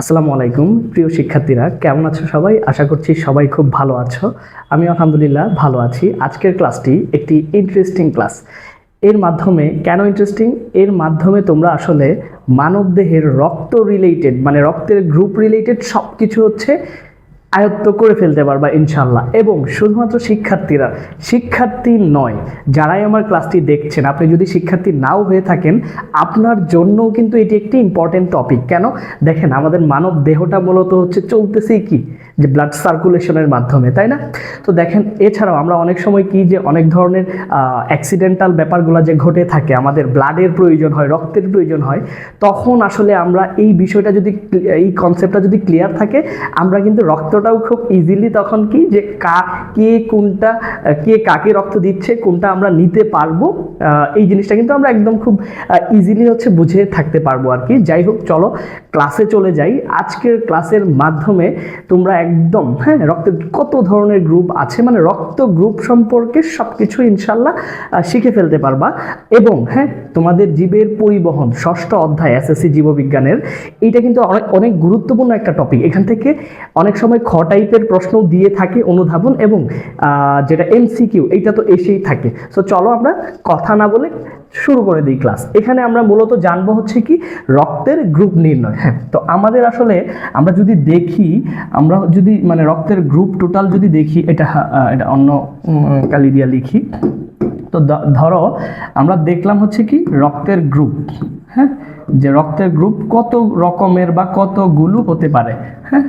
আসসালামু আলাইকুম, প্রিয় শিক্ষার্থীরা, কেমন আছো সবাই? আশা করছি সবাই খুব ভালো আছো। আমি আলহামদুলিল্লাহ ভালো আছি। আজকের ক্লাসটি একটি ইন্টারেস্টিং ক্লাস এর মাধ্যমে, কেন ইন্টারেস্টিং এর মাধ্যমে তোমরা আসলে মানবদেহের রক্ত রিলেটেড মানে রক্তের গ্রুপ রিলেটেড সব কিছু হচ্ছে আয়ত্ত করে ফেলতে পারবা ইনশাল্লাহ এবং শুধুমাত্র শিক্ষার্থীরা, শিক্ষার্থী নয়, যারাই আমার ক্লাসটি দেখছেন, আপনি যদি শিক্ষার্থী নাও হয়ে থাকেন, আপনার জন্যও কিন্তু এটি একটি ইম্পর্টেন্ট টপিক কেন? দেখেন, আমাদের মানব দেহটা মূলত হচ্ছে চলতেছেই কি? যে ব্লাড সার্কুলেশনের মাধ্যমে, তাই না? তো দেখেন, এছাড়াও আমরা অনেক সময় কি যে অনেক ধরনের অ্যাক্সিডেন্টাল ব্যাপারগুলো যে ঘটে থাকে, আমাদের ব্লাডের প্রয়োজন হয়, রক্তের প্রয়োজন হয়, তখন আসলে আমরা এই বিষয়টা যদি এই কনসেপ্টটা যদি ক্লিয়ার থাকে, আমরা কিন্তু রক্তটাও খুব ইজিলি তখন কি যে কা, কে কোনটা, কে কাকে রক্ত দিচ্ছে, কোনটা আমরা নিতে পারব এই জিনিসটা কিন্তু আমরা একদম খুব ইজিলি হচ্ছে বুঝে থাকতে পারব আর কি। যাই হোক, চলো ক্লাসে চলে যাই। আজকের ক্লাসের মাধ্যমে তোমরা একদম হ্যাঁ রক্তের কত ধরনের গ্রুপ আছে মানে রক্ত গ্রুপ সম্পর্কে সব কিছু ইনশাল্লাহ শিখে ফেলতে পারবা। এবং হ্যাঁ তোমাদের জীবের পরিবহন, ষষ্ঠ অধ্যায়, এসএসসি জীববিজ্ঞানের, এইটা কিন্তু অনেক অনেক গুরুত্বপূর্ণ একটা টপিক এখান থেকে অনেক সময় খ টাইপের প্রশ্ন দিয়ে থাকে অনুধাবন এবং যেটা এমসিকিউ এইটা তো এসেই থাকে। সো চলো আমরা কথা না বলে শুরু করে দিই ক্লাস এখানে আমরা মূলত জানব হচ্ছে কি, রক্তের গ্রুপ নির্ণয়। হ্যাঁ তো আমাদের আসলে আমরা যদি দেখি, আমরা যদি মানে রক্তের গ্রুপ টোটাল যদি দেখি, এটা এটা অন্য কালি দিয়া লিখি। তো ধরো, আমরা দেখলাম হচ্ছে কি, রক্তের গ্রুপ হ্যাঁ যে রক্তের গ্রুপ কত রকমের বা কতগুলো হতে পারে। হ্যাঁ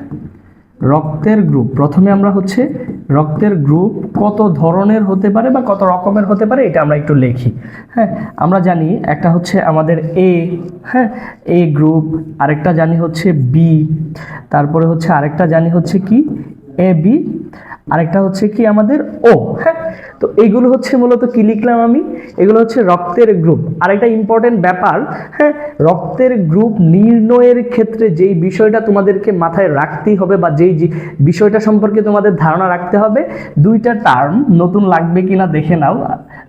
রক্তের গ্রুপ প্রথমে আমরা হচ্ছে রক্তের গ্রুপ কত ধরনের হতে পারে বা কত রকমের হতে পারে, এটা আমরা একটু লিখি। হ্যাঁ আমরা জানি একটা হচ্ছে আমাদের এ হ্যাঁ এ গ্রুপ আরেকটা জানি হচ্ছে বি তারপরে হচ্ছে আরেকটা জানি হচ্ছে কি? এ বি আরেকটা হচ্ছে কি আমাদের ও হ্যাঁ? তো এইগুলো হচ্ছে মূলত কি লিখলাম আমি? এগুলো হচ্ছে রক্তের গ্রুপ আরেকটা ইম্পর্টেন্ট ব্যাপার হ্যাঁ? রক্তের গ্রুপ নির্ণয়ের ক্ষেত্রে যেই বিষয়টা তোমাদেরকে মাথায় রাখতেই হবে বা যেই বিষয়টা সম্পর্কে তোমাদের ধারণা রাখতে হবে, দুইটা টার্ম নতুন লাগবে কিনা দেখে নাও।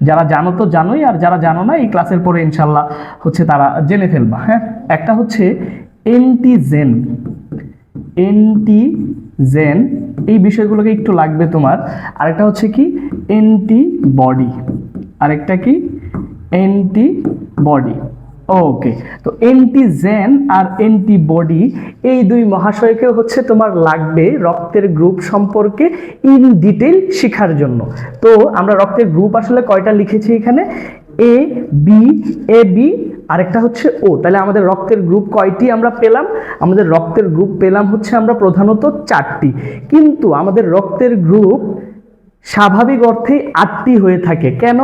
যারা জানো তো জানোই, আর যারা জানো না, এই ক্লাসের পরে ইনশাল্লাহ হচ্ছে তারা জেনে ফেলবা হ্যাঁ? একটা হচ্ছে এন্টিজেন এন্টিজেন এই বিষয়গুলোকে একটু লাগবে তোমার। আরেকটা হচ্ছে কি অ্যান্টিবডি আরেকটা কি অ্যান্টিবডি ওকে তো অ্যান্টিজেন আর অ্যান্টিবডি এই দুই মহাশয়কে হচ্ছে তোমার লাগবে রক্তের গ্রুপ সম্পর্কে ইন ডিটেল শেখার জন্য। তো আমরা রক্তের গ্রুপ আসলে কয়টা লিখেছি এখানে? এ বি এ বি আরেকটা হচ্ছে ও, তাহলে আমাদের রক্তের গ্রুপ কয়টি আমরা পেলাম? আমাদের রক্তের গ্রুপ পেলাম হচ্ছে আমরা প্রধানত চারটি। কিন্তু আমাদের রক্তের গ্রুপ স্বাভাবিক অর্থেই আটটি হয়ে থাকে। কেন?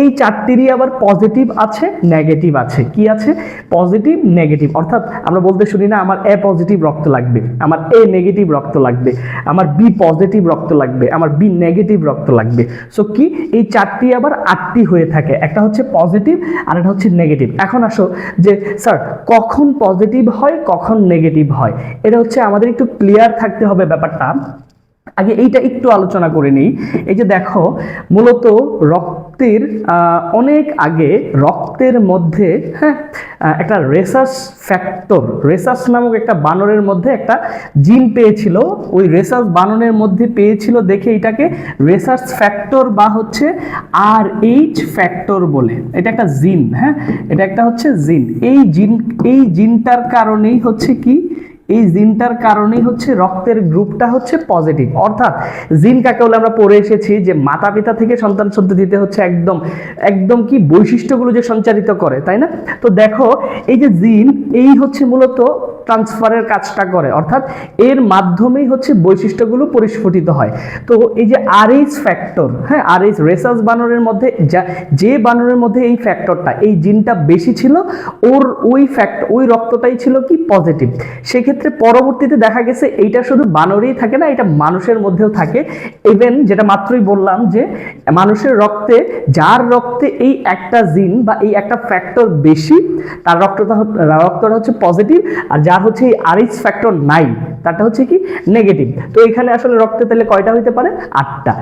এই চারটিরই আবার পজিটিভ আছে নেগেটিভ আছে। কি আছে? পজিটিভ নেগেটিভ অর্থাৎ আমরা বলতে শুনি না, আমার এ পজিটিভ রক্ত লাগবে, আমার এ নেগেটিভ রক্ত লাগবে, আমার বি পজিটিভ রক্ত লাগবে, আমার বি নেগেটিভ রক্ত লাগবে। সো কি? এই চারটি আবার আটটি হয়ে থাকে। একটা হচ্ছে পজিটিভ আর একটা হচ্ছে নেগেটিভ এখন আসো যে, স্যার, কখন পজিটিভ হয়, কখন নেগেটিভ হয়? এটা হচ্ছে আমাদের একটু ক্লিয়ার থাকতে হবে ব্যাপারটা। আগে এইটা একটু আলোচনা করে নিই। এই যে দেখো, মূলত রক্তের অনেক আগে রক্তের মধ্যে হ্যাঁ একটা রেসাস ফ্যাক্টর, রেসাস নামক একটা বানরের মধ্যে একটা জিন পেয়েছিল। ওই রেসাস বানরের মধ্যে পেয়েছিল দেখে এটাকে রেসাস ফ্যাক্টর বা হচ্ছে আর এইচ ফ্যাক্টর বলে। এটা একটা জিন হ্যাঁ এটা একটা হচ্ছে জিন। এই জিন, এই জিনটার কারণেই হচ্ছে কি? এই জিনটার কারণেই হচ্ছে রক্তের গ্রুপটা হচ্ছে পজিটিভ। অর্থাৎ জিন কাকে বলে আমরা পড়ে এসেছি যে মাতা পিতা থেকে সন্তান দিতে হচ্ছে একদম একদম কি বৈশিষ্ট্যগুলো যে সঞ্চারিত করে, তাই না? তো দেখো, এই যে জিন, এই হচ্ছে মূলত ট্রান্সফারের কাজটা করে। অর্থাৎ এর মাধ্যমেই হচ্ছে বৈশিষ্ট্যগুলো পরিস্ফুটিত হয়। তো এই যে আরএইচ ফ্যাক্টর হ্যাঁ আরএইচ রেসাস বানরের মধ্যে যা, যে বানরের মধ্যে এই ফ্যাক্টরটা এই জিনটা বেশি ছিল, ওর ওই ফ্যাক্ট ওই রক্তটাই ছিল কি পজিটিভ সেক্ষেত্রে পরবর্তীতে দেখা গেছে এইটা শুধু বানরেই থাকে না, এটা মানুষের মধ্যেও থাকে। ইভেন যেটা মাত্রই বললাম যে, মানুষের রক্তে, যার রক্তে এই একটা জিন বা এই একটা ফ্যাক্টর বেশি, তার রক্তটা রক্তটা হচ্ছে পজিটিভ আর যার হচ্ছে এই আরএইচ ফ্যাক্টর নাই তারটা হচ্ছে কি? নেগেটিভ তো এখানে আসলে রক্তে তাহলে কয়টা হইতে পারে? আটটা।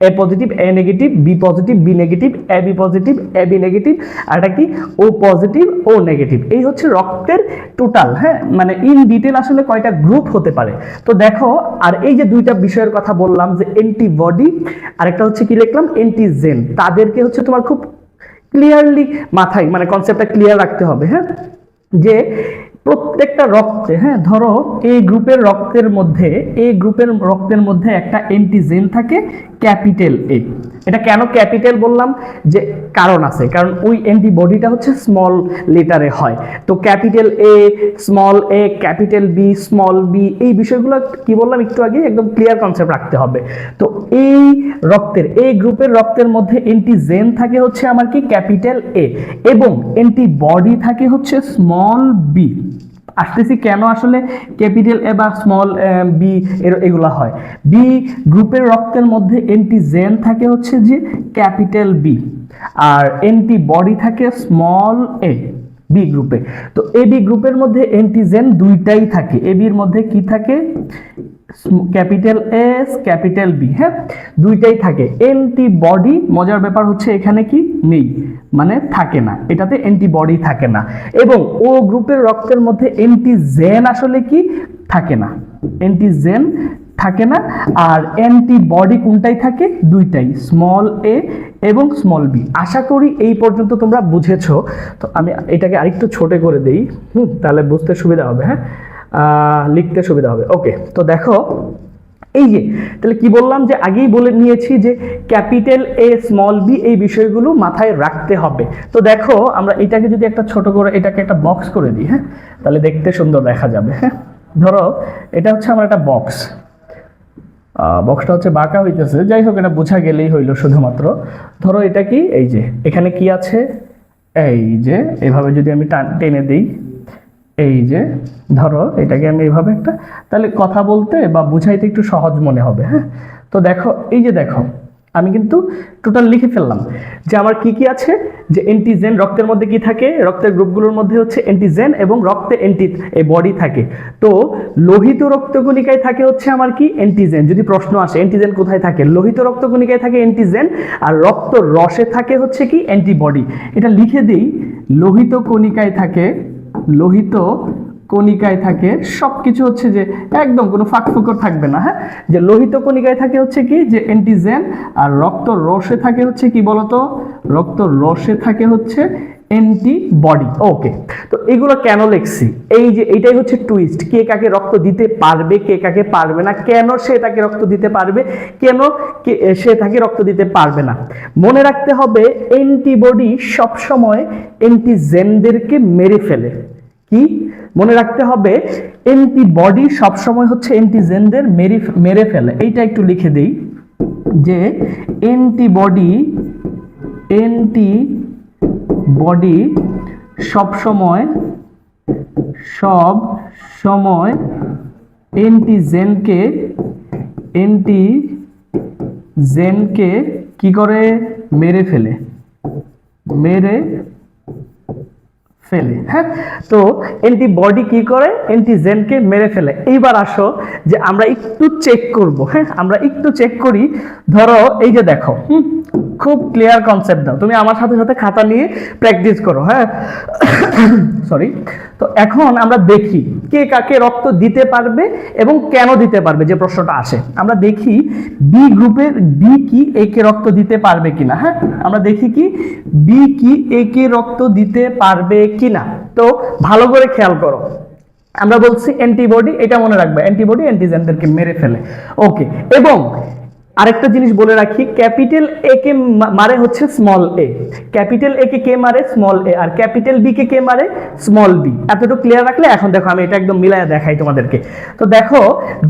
A positive A negative B positive B negative A B positive A B negative আর এটা কি? ও পজিটিভ ও নেগেটিভ এই হচ্ছে রক্তের টোটাল হ্যাঁ? মানে ইন ডিটেল আসলে কয়টা গ্রুপ হতে পারে? তো দেখো, আর এই যে দুইটা বিষয়ের কথা বললাম, যে অ্যান্টিবডি আর একটা হচ্ছে কি লিখলাম? অ্যান্টিজেন তাদেরকে হচ্ছে তোমার খুব ক্লিয়ারলি মাথায় মানে কনসেপ্টটা ক্লিয়ার রাখতে হবে হ্যাঁ? যে প্রত্যেকটা রক্তে হ্যাঁ ধরো এই গ্রুপের রক্তের মধ্যে, এই গ্রুপের রক্তের মধ্যে একটা অ্যান্টিজেন থাকে, ক্যাপিটাল এ। এটা কেন ক্যাপিটাল বললাম? যে কারণ আছে, কারণ ওই অ্যান্টিবডিটা হচ্ছে স্মল লেটারে হয়। তো capital A small A, capital B small B, এই বিষয়গুলো কি বললাম একটু আগে একদম ক্লিয়ার কনসেপ্ট রাখতে হবে। তো এই রক্তের, এই গ্রুপের রক্তের মধ্যে অ্যান্টিজেন থাকে হচ্ছে আমার কি? Capital A. এবং অ্যান্টিবডি থাকে হচ্ছে স্মল বি আসতেছি কেন আসলে ক্যাপিটাল এ বা স্মল বি এগুলো হয়? বি গ্রুপের রক্তের মধ্যে অ্যান্টিজেন থাকে হচ্ছে যে ক্যাপিটাল বি আর অ্যান্টিবডি থাকে স্মল এ বি গ্রুপে। তো এ বি গ্রুপের মধ্যে অ্যান্টিজেন দুইটাই থাকে। এ বির মধ্যে কি থাকে? ক্যাপিটাল এস ক্যাপিটাল বি হ্যাঁ? দুইটাই থাকে। অ্যান্টিবডি মজার ব্যাপার হচ্ছে এখানে কি? নেই। মানে থাকে না। এটাতে অ্যান্টিবডি থাকে না। এবং ও গ্রুপের রক্তের মধ্যে অ্যান্টিজেন আসলে কি? থাকে না। অ্যান্টিজেন থাকে না। আর অ্যান্টিবডি কোনটাই থাকে? দুইটাই। স্মল এ এবং স্মল বি আশা করি এই পর্যন্ত তোমরা বুঝেছ। তো আমি এটাকে আরেকটু ছোট করে দেই। হুম, তাহলে বুঝতে সুবিধা হবে হ্যাঁ? লিখতে সুবিধা হবে। ওকে তো দেখো, এই যে, তাহলে কি বললাম যে আগেই বলে নিয়েছি যে ক্যাপিটাল এ স্মল বি এই বিষয়গুলো মাথায় রাখতে হবে। তো দেখো, আমরা এটাকে যদি একটা ছোট করে, এটাকে একটা বক্স করে দিই হ্যাঁ? তাহলে দেখতে সুন্দর দেখা যাবে হ্যাঁ? ধরো, এটা হচ্ছে আমার একটা বক্স বক্সটা হচ্ছে বাঁকা হইতেছে। যাই হোক, এটা বোঝা গেলেই হইল শুধুমাত্র। ধরো, এটা কি? এই যে, এখানে কি আছে? এই যে, এভাবে যদি আমি টান- টেনে দিই এই যে, ধরো এটাকে আমি এইভাবে একটা, তাহলে কথা বলতে বা বুঝাইতে একটু সহজ মনে হবে হ্যাঁ? তো দেখো, এই যে দেখো, আমি কিন্তু টোটাল লিখে ফেললাম যে আমার কি কি আছে, যে অ্যান্টিজেন রক্তের মধ্যে কি থাকে, রক্তের গ্রুপগুলোর মধ্যে হচ্ছে অ্যান্টিজেন এবং রক্তে অ্যান্টি বডি থাকে। তো লোহিত রক্তকণিকায় থাকে হচ্ছে আমার কি? অ্যান্টিজেন যদি প্রশ্ন আসে অ্যান্টিজেন কোথায় থাকে? লোহিত রক্তকণিকায় থাকে অ্যান্টিজেন আর রক্ত রসে থাকে হচ্ছে কি? অ্যান্টিবডি এটা লিখে দিই, লোহিত কণিকায় থাকে লোহিত কণিকায় থাকে সব কিছু হচ্ছে যে একদম কোনো ফাঁকফুকর থাকবে না হ্যাঁ? যে লোহিত কণিকায় থাকে হচ্ছে কি? যে অ্যান্টিজেন আর রক্ত রসে থাকে হচ্ছে কি বলতো? রক্ত রসে থাকে হচ্ছে অ্যান্টিবডি ওকে তো এগুলো কেন লিখছি? এই যে এটাই হচ্ছে টুইস্ট কে কাকে রক্ত দিতে পারবে, কে কাকে পারবে না, কেন সে তাকে রক্ত দিতে পারবে, কেন সে তাকে রক্ত দিতে পারবে না? মনে রাখতে হবে অ্যান্টিবডি সবসময় অ্যান্টিজেনদেরকে মেরে ফেলে। কি? মনে রাখতে হবে অ্যান্টিবডি সবসময় হচ্ছে অ্যান্টিজেনদের মেরে মেরে ফেলে। এইটা একটু লিখে দিই, যে অ্যান্টিবডি অ্যান্টি বডি সব সময় সব সময় অ্যান্টিজেনকে অ্যান্টিজেনকে কি করে? মেরে ফেলে। মেরে ফেলে হ্যাঁ? তো অ্যান্টিবডি কি করে? অ্যান্টিজেনকে মেরে ফেলে। এইবার আসো যে আমরা একটু চেক করব হ্যাঁ? আমরা একটু চেক করি। ধরো এই যে দেখো খুব ক্লিয়ার কনসেপ্ট দাও। তুমি আমার সাথে সাথে খাতা নিয়ে প্র্যাকটিস করো হ্যাঁ? সরি তো এখন আমরা দেখি কে কাকে রক্ত দিতে পারবে এবং কেন দিতে পারবে, যে প্রশ্নটা আসে। আমরা দেখি বি গ্রুপের বি কি এ কে রক্ত দিতে পারবে কিনা হ্যাঁ? আমরা দেখি কি বি কি এ কে রক্ত দিতে পারবে কিনা? তো ভালো করে খেয়াল করো। আমরা বলছি অ্যান্টিবডি এটা মনে রাখবে অ্যান্টিবডি অ্যান্টিজেনদেরকে মেরে ফেলে। ওকে এবং আরেকটা জিনিস বলে রাখি, ক্যাপিটাল এ কে মারে হচ্ছে স্মল এ ক্যাপিটাল এ কে কে মারে? স্মল এ আর ক্যাপিটাল বি কে কে মারে? স্মল বি এতটুকু ক্লিয়ার রাখলে, এখন দেখো আমি এটা একদম মিলায় দেখাই তোমাদেরকে। তো দেখো,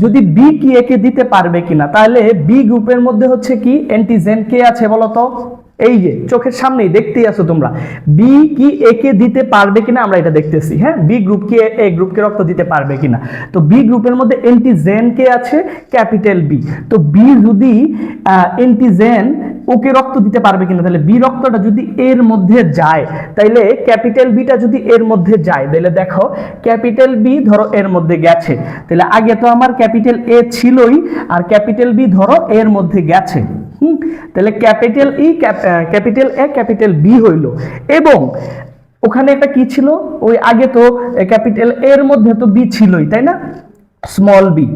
যদি বি কি এ কে দিতে পারবে কিনা, তাহলে বি গ্রুপের মধ্যে হচ্ছে কি অ্যান্টিজেন কে আছে বলো তো এই যে, চোখের সামনেই দেখতেই আছো তোমরা। বি কি এ কে দিতে পারবে কিনা আমরা এটা দেখতেছি হ্যাঁ? বি গ্রুপ কি এ গ্রুপকে রক্ত দিতে পারবে কিনা। তো বি গ্রুপের মধ্যে অ্যান্টিজেন কে আছে? ক্যাপিটাল বি তো বি যদি অ্যান্টিজেন ওকে রক্ত দিতে পারবে কিনা, তাহলে বি রক্তটা যদি এর মধ্যে যায়, তাইলে ক্যাপিটাল বিটা যদি এর মধ্যে যায় তাহলে দেখো, ক্যাপিটাল বি ধরো এর মধ্যে গেছে। তাহলে আগে তো আমার ক্যাপিটাল এ ছিলই, আর ক্যাপিটাল বি ধরো এর মধ্যে গেছে। তাহলে capital E capital A, capital B হইল। এবং ওখানে একটা কি ছিল? ওই আগে তো ক্যাপিটাল এর মধ্যে তো বি ছিলই, তাই না? স্মল বি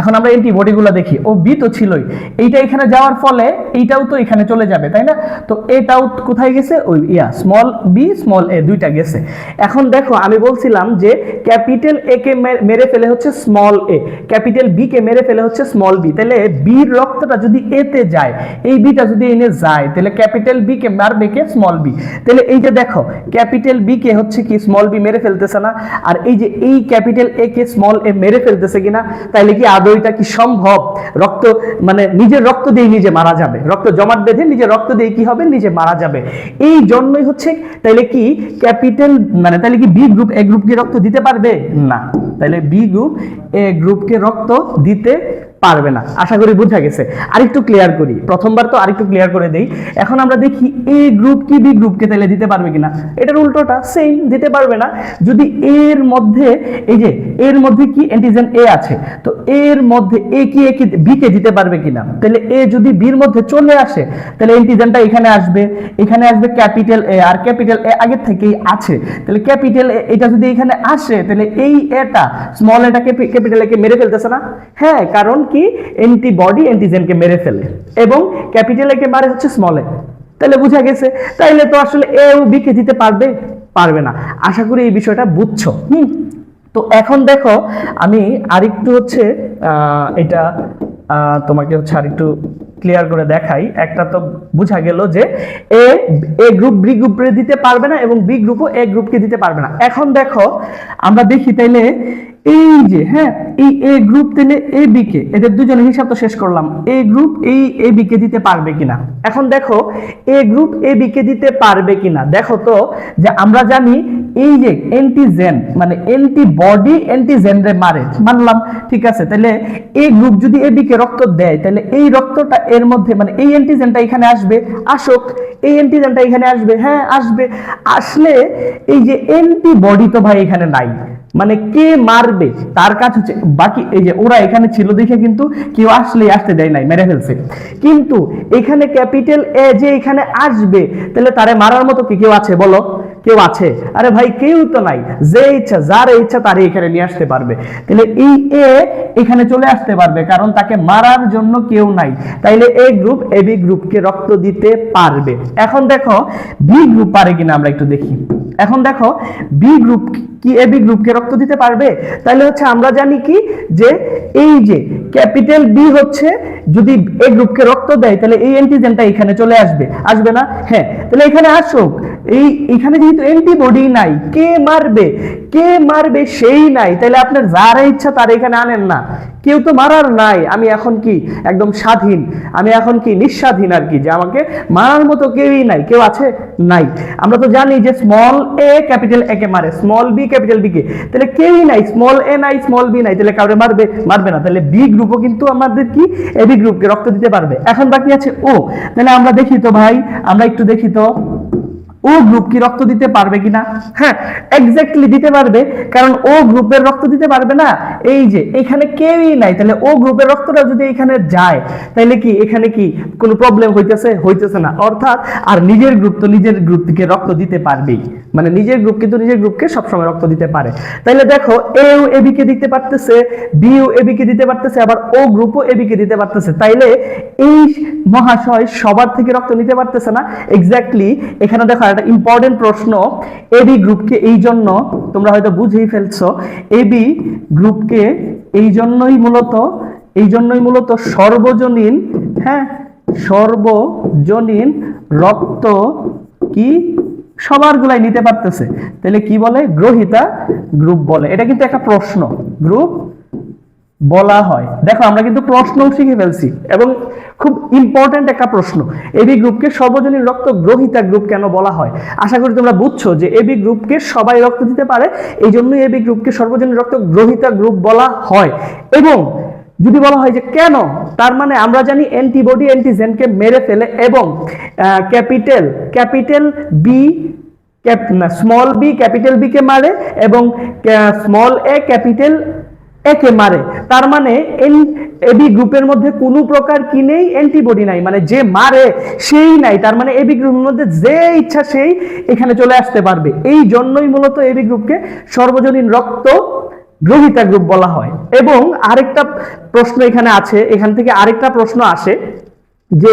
এখন আমরা অ্যান্টিবডিগুলো দেখি। ও বি তো ছিলই। এইটা এখানে যাওয়ার ফলে এইটাও তো এখানে চলে যাবে, তাই না? তো এটাও কোথায় গেছে? ওই, yeah small B small A দুইটা গেছে। এখন দেখো, আমি বলছিলাম যে ক্যাপিটাল এ কে মেরে ফেলে হচ্ছে স্মল এ ক্যাপিটাল বি কে মেরে ফেলে হচ্ছে স্মল বি তাহলে বির রক্তটা যদি এতে যায়, এই বিটা যদি এনে যায়, তাহলে ক্যাপিটাল বি কে মারবে কে? স্মল বি তাহলে এই যে দেখো, ক্যাপিটাল বি কে হচ্ছে কি স্মল বি মেরে ফেলতেছে না? আর এই যে এই ক্যাপিটাল এ কে স্মল এ মেরে ফেলতেছে কিনা, তাইলে কি আদৌ এটা কি সম্ভব? রক্ত মানে নিজের রক্ত দিয়ে নিজে মারা যাবে। রক্ত জমাট বেঁধে নিজের রক্ত দিয়ে কি হবে? নিজে মারা যাবে। এই জন্যই হচ্ছে, তাইলে কি ক্যাপিটাল মানে তাইলে কি বি গ্রুপ, এ গ্রুপকে রক্ত দিতে পারবে? না। তাইলে বি গ্রুপ, এ গ্রুপকে রক্ত দিতে পারবে না। আশা করি বোঝা গেছে। আরেকটু ক্লিয়ার করি। প্রথমবার তো আরেকটু ক্লিয়ার করে দেই। এখন আমরা দেখি এ গ্রুপ কি বি গ্রুপকে তাহলে দিতে পারবে কিনা। এটার উল্টোটা সেম দিতে পারবে না। যদি এর মধ্যে, এই যে এর মধ্যে কি অ্যান্টিজেন এ আছে, তো এর মধ্যে এ কি এ কি বি কে দিতে পারবে কিনা? তাহলে এ যদি বির মধ্যে চলে আসে তাহলে অ্যান্টিজেনটা এখানে আসবে। এখানে আসবে ক্যাপিটাল এ আর ক্যাপিটাল এ আগের থেকেই আছে। তাহলে ক্যাপিটাল এটা যদি এখানে আসে তাহলে এই এটা স্মল এটাকে ক্যাপিটাল একে মেরে ফেলতেছে না? হ্যাঁ কারণ কি অ্যান্টিবডি অ্যান্টিজেনকে মেরে ফেলে। এবং ক্যাপিটাল একে মারে হচ্ছে স্মল তাহলে বুঝা গেছে। তাইলে তো আসলে এ ও বি কে দিতে পারবে? পারবে না। আশা করি এই বিষয়টা বুঝছ। হুম? তো এখন দেখো, আমি আরেকটু হচ্ছে এটা তোমাকে হচ্ছে আরেকটু ক্লিয়ার করে দেখাই। একটা তো বোঝা গেল যে এ এ গ্রুপ বি গ্রুপে দিতে পারবে না এবং বি গ্রুপও এ গ্রুপকে দিতে পারবে না। এখন দেখো, আমরা দেখি তাইলে এই যে হ্যাঁ এই এ গ্রুপ তাহলে এ বি কে এদের দুজনের হিসাব তো শেষ করলাম। এ গ্রুপ এই এ বি কে দিতে পারবে কিনা? এখন দেখো এ গ্রুপ এ বি কে দিতে পারবে কিনা? দেখো তো, যে আমরা জানি এই যে অ্যান্টিজেন মানে অ্যান্টিবডি মারে। মানলাম, ঠিক আছে? তাহলে এই গ্রুপ যদি এ বি কে রক্ত দেয়, তাহলে এই রক্তটা এর মধ্যে মানে এই অ্যান্টিজেনটা এখানে আসবে। আসুক, এই অ্যান্টিজেনটা এখানে আসবে হ্যাঁ আসবে। আসলে এই যে অ্যান্টিবডি তো ভাই এখানে নাই। মানে কে মারবে? তার কাজ হচ্ছে, বাকি এই যে ওরা এখানে ছিল দেখে কিন্তু কেউ আসলে আসতে দেয় নাই, মেরে ফেলছে। কিন্তু এখানে ক্যাপিটাল এ যে এখানে আসবে, তাহলে তারে মারার মতো কি কেউ আছে বলো? কেউ আছে। আরে ভাই, কেউ তো নাই। যে ইচ্ছা, যার ইচ্ছা তারে এখানে নিয়ে আসতে পারবে। তাহলে এই এ এখানে চলে আসতে পারবে, কারণ তাকে মারার জন্য কেউ নাই। তাইলে এ গ্রুপ এ বি গ্রুপকে রক্ত দিতে পারবে। এখন দেখো, বি গ্রুপ পারে কিনা আমরা একটু দেখি। এখন দেখো বি গ্রুপ কি এ বি গ্রুপকে রক্ত দিতে পারবে? তাহলে হচ্ছে আমরা জানি কি, যে এই যে ক্যাপিটাল বি হচ্ছে, যদি এ গ্রুপকে রক্ত দেয় তাহলে এই অ্যান্টিজেনটা এখানে চলে আসবে। আসবে না? হ্যাঁ তাহলে এখানে আসুক। এই, এখানে যেহেতু অ্যান্টিবডি নাই, কে মারবে? কে মারবে সেই নাই। তাহলে আপনার যারা ইচ্ছা তার এখানে আনেন না। কেউ তো মারার নাই, আমি এখন কি? একদম স্বাধীন। আমি এখন কি? নিঃস্বাধীন আর কি, যে আমাকে মারার মতো কেউই নাই, কেউ আছে? নাই। আমরা তো জানি যে স্মল এ ক্যাপিটাল এ কে মারে স্মল বি ক্যাপিটাল বি কে। তাহলে কেউই নাই স্মল এ নাই স্মল বি নাই তাহলে কাউরে মারবে? মারবে না। তাহলে বি গ্রুপও কিন্তু আমাদের কি? এ বি গ্রুপকে রক্ত দিতে পারবে। এখন বাকি আছে ও তাহলে আমরা দেখি তো ভাই, আমরা একটু দেখি তো। ও গ্রুপ কি রক্ত দিতে পারবে কিনা? হ্যাঁ এক্স্যাক্টলি দিতে পারবে, কারণ ও গ্রুপের রক্ত দিতে পারবে না। এই যে, এখানে কেউই নাই, তাহলে ও গ্রুপের রক্তটা যদি এখানে যায়, তাহলে কি এখানে কি কোনো প্রবলেম হইতেছে? হইতেছে না। অর্থাৎ, আর নিজের গ্রুপ তো নিজের গ্রুপ থেকে রক্ত দিতে পারবেই। মানে নিজের গ্রুপ কিন্তু নিজের গ্রুপকে সবসময় রক্ত দিতে পারে। তাইলে দেখো এও এবি কে দিতে পারতেছে বিও এবি কে দিতে পারতেছে, আবার ও গ্রুপও এবি কে দিতে পারতেছে। তাইলে এই মহাশয় সবার থেকে রক্ত নিতে পারতেছে না। এক্স্যাক্টলি এখানে দেখো একটা ইম্পর্টেন্ট প্রশ্ন এবি গ্রুপকে এই জন্য তোমরা হয়তো বুঝেই ফেলছো এবি গ্রুপকে এই জন্যই মূলত, এই জন্যই মূলত সর্বজনীন হ্যাঁ সর্বজনীন রক্ত কি সবার গুলাই নিতে পারতেছে। তাহলে কি বলে? গ্রহিতা গ্রুপ বলে। এটা কিন্তু একটা প্রশ্ন। গ্রুপ বলা হয়। দেখো, আমরা কিন্তু প্রশ্নও শিখে ফেলছি এবং খুব ইম্পর্ট্যান্ট একটা প্রশ্ন। এবি গ্রুপকে সর্বজনীন রক্ত গ্রহিতা গ্রুপ কেন বলা হয়? আশা করি তোমরা বুঝছ যে এবি গ্রুপকে সবাই রক্ত দিতে পারে, এই জন্যই এবি গ্রুপকে সর্বজনীন রক্ত গ্রহিতা গ্রুপ বলা হয়। এবং যদি বলা হয় যে কেন, তার মানে আমরা জানি অ্যান্টিবডি অ্যান্টিজেনকে মেরে ফেলে এবং capital capital B small B capital B কে মারে এবং স্মল এ ক্যাপিটাল একে মারে। তার মানে এবি গ্রুপের মধ্যে কোনো প্রকার কি নেই? অ্যান্টিবডি নাই। মানে যে মারে, সেই নাই। তার মানে এবি গ্রুপের মধ্যে যে ইচ্ছা সেই এখানে চলে আসতে পারবে। এই জন্যই মূলত এবি গ্রুপকে সর্বজনীন রক্ত গ্রহিতা গ্রুপ বলা হয়। এবং আরেকটা প্রশ্ন এখানে আছে, এখান থেকে আরেকটা প্রশ্ন আসে। যে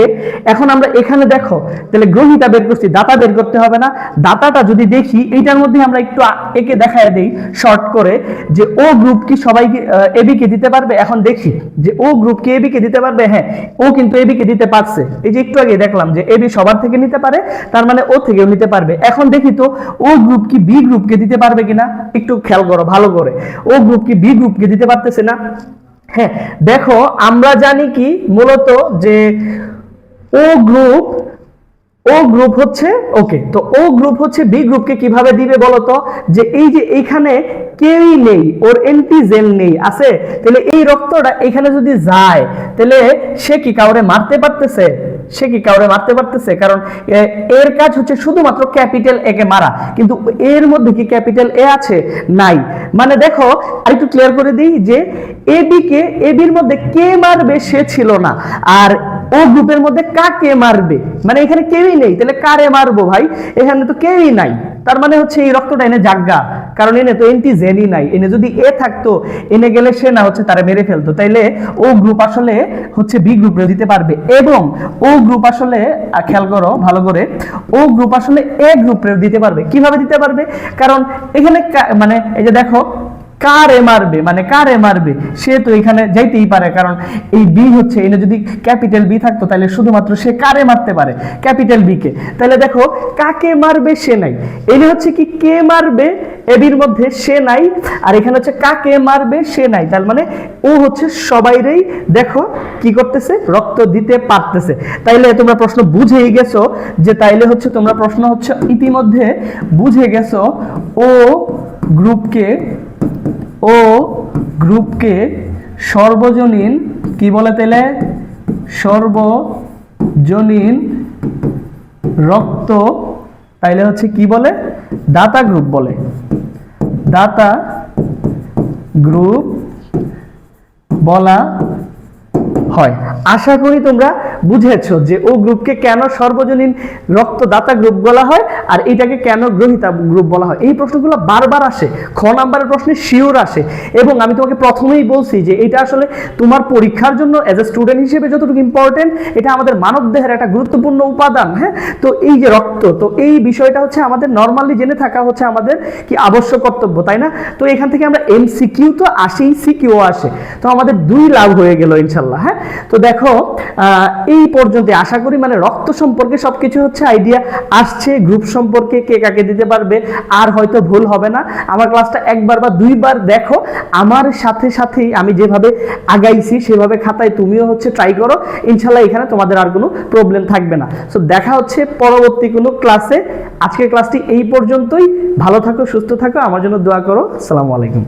এখন আমরা এখানে দেখো, তাহলে গ্রহিতা বের করছি, দাতা বের করতে হবে না। দাতাটা যদি দেখি, এইটার মধ্যে আমরা একটু একে দেখায় দেই শর্ট করে, যে ও গ্রুপ কি সবাইকে এবি কে দিতে পারবে? এখন দেখি, যে ও গ্রুপ কি এবি কে দিতে পারবে? হ্যাঁ ও কিন্তু এবি কে দিতে পারছে। এই যে একটু আগে দেখলাম যে এবি সবার থেকে নিতে পারে, তার মানে ও থেকেও নিতে পারবে। এখন দেখি তো, ও গ্রুপ কি বি গ্রুপকে দিতে পারবে কিনা? একটু খেয়াল করো, ভালো করে। ও গ্রুপ কি বি গ্রুপকে দিতে পারতেছে না? হ্যাঁ দেখো আমরা জানি কি মূলত যে ও গ্রুপ ও গ্রুপ হচ্ছে ওকে তো ও গ্রুপ হচ্ছে বি গ্রুপকে কীভাবে দিবে বলো তো যে এই যে এইখানে কেউই নেই, ওর এন্টিজেন নেই, আছে? তাহলে এই রক্তটা এখানে যদি যায়, তাহলে সে কি কাউরে মারতে পারতেছে? সে কি কাউরে মারতে পারতেছে? কারণ এর কাজ হচ্ছে শুধুমাত্র ক্যাপিটাল এ কে মারা। কিন্তু এর মধ্যে কি ক্যাপিটাল এ আছে? নাই। মানে দেখো, আরেকটু ক্লিয়ার করে দিই যে এ বি কে এ বির মধ্যে কে মারবে সে ছিল না। আর ও গ্রুপের মধ্যে কাকে মারবে? মানে এখানে কেউই নেই। তাহলে কারে মারবো ভাই? এখানে তো কেউই নাই। তার মানে হচ্ছে এই রক্তটা এনে জাগা। কারণ এনে তো এন্টি জেনই নাই। এনে যদি এ থাকতো, এনে গেলে সে না হচ্ছে তারা মেরে ফেলতো। তাইলে ও গ্রুপ আসলে হচ্ছে বি গ্রুপে দিতে পারবে। এবং ও গ্রুপ আসলে খেয়াল করো ভালো করে, ও গ্রুপ আসলে এ গ্রুপে দিতে পারবে। কীভাবে দিতে পারবে? কারণ এখানে মানে এই যে দেখো কারে মারবে? মানে কারে মারবে? সে তো এখানে যাইতেই পারে, কারণ এই বি হচ্ছে, এনে যদি ক্যাপিটাল বি থাকতো, তাহলে শুধুমাত্র সে কারে মারতে পারে, ক্যাপিটাল বি কে। তাহলে দেখো, কাকে মারবে সে নাই? এনে হচ্ছে কি, কে মারবে? এবির মধ্যে সে নাই, আর এখানে হচ্ছে কাকে মারবে সে নাই? তার মানে ও হচ্ছে সবাইরেই, দেখো, কি করতেছে? রক্ত দিতে পারতেছে। তাইলে তোমরা প্রশ্ন বুঝেই গেছো যে তাইলে হচ্ছে তোমরা প্রশ্ন হচ্ছে ইতিমধ্যে বুঝে গেছো ও গ্রুপকে ও গ্রুপকে সর্বজনীন কি বলে তেলে সর্বজনীন রক্ত তাইলে হচ্ছে কি বলে? দাতা গ্রুপ বলে। দাতা গ্রুপ বলা হয়। আশা করি তোমরা বুঝেছ যে ও গ্রুপকে কেন সর্বজনীন রক্তদাতা গ্রুপ বলা হয় আর এটাকে কেন গ্রহিতা গ্রুপ বলা হয়? এই প্রশ্নগুলো বারবার আসে, খ নাম্বারের প্রশ্নে শিওর আসে। এবং আমি তোমাকে প্রথমেই বলছি যে এটা আসলে তোমার পরীক্ষার জন্য এজ এ স্টুডেন্ট হিসেবে যতটুকু ইম্পর্টেন্ট এটা আমাদের মানব দেহের একটা গুরুত্বপূর্ণ উপাদান হ্যাঁ? তো এই যে রক্ত, তো এই বিষয়টা হচ্ছে আমাদের নর্মালি জেনে থাকা হচ্ছে আমাদের কি আবশ্যক কর্তব্য, তাই না? তো এখান থেকে আমরা এম সিকিউ তো আসেই সিকিউ আসে। তো আমাদের দুই লাভ হয়ে গেল ইনশাল্লাহ হ্যাঁ? তো দেখো এই পর্যন্ত। আশা করি মানে রক্ত সম্পর্কে সবকিছু হচ্ছে আইডিয়া আসছে গ্রুপ সম্পর্কে কে কাকে দিতে পারবে, আর হয়তো ভুল হবে না। আমার ক্লাসটা একবার বা দুইবার দেখো। আমার সাথে সাথেই আমি যেভাবে আগাইছি, সেভাবে খাতায় তুমিও হচ্ছে ট্রাই করো। ইনশাল্লাহ এখানে তোমাদের আর কোনো প্রবলেম থাকবে না। সো দেখা হচ্ছে পরবর্তী কোনো ক্লাসে আজকের ক্লাসটি এই পর্যন্তই। ভালো থাকো, সুস্থ থাকো। আমার জন্য দোয়া করো। আসসালামু আলাইকুম।